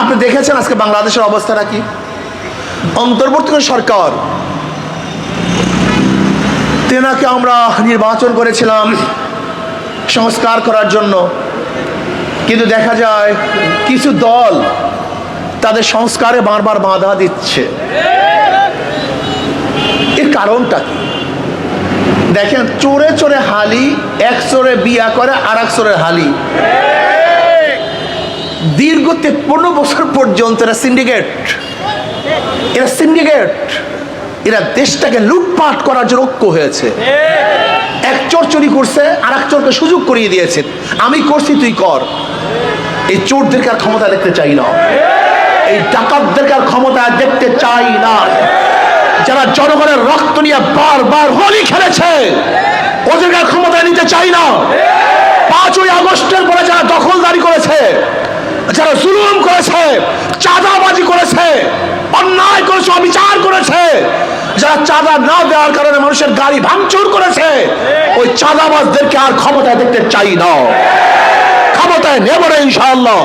আপনি দেখেছেন আজকে বাংলাদেশের অবস্থাটা কি? অন্তর্বর্তীকালীন সরকার তেনাকে আমরা নির্বাচন করেছিলাম সংস্কার করার জন্য। কিন্তু দেখা যায় কিছু দল তাদের সংস্কারে বারবার বাধা দিচ্ছে। এর কারণটা কি? দেখেন, চোরে চোরে হালি, এক চোরে বিয়া করে আর এক চোরের হালি। দীর্ঘ তেপ্পন্ন বছর পর্যন্ত এরা সিন্ডিকেট এরা সিন্ডিকেট এরা দেশটাকে লুটপাট করার জন্য ঐক্য হয়েছে। এক চোর চুরি করছে আর এক চোরকে সুযোগ করিয়ে দিয়েছে। আমি করছি, তুই কর। এই চোরদেরকে আর ক্ষমতা দেখতে চাই না। এই ডাকাতদেরকে আর ক্ষমতা দেখতে চাই না। যারা জনগণের রক্ত নিয়ে বারবার হোলি খেলেছে, ওদেরকে আর ক্ষমতা নিতে চাই না। পাঁচই আগস্টের পরে যারা দখলদারি করেছে করেছে, চাঁদাবাজি করেছে, অন্যায় করেছে, অবিচার করেছে। যারা চাঁদা না দেওয়ার কারণে মানুষের গাড়ি ভাঙচুর করেছে, ওই চাঁদাবাজদেরকে আর ক্ষমতায় দেখতে চাই না। ক্ষমতায় নেব না ইনশাআল্লাহ।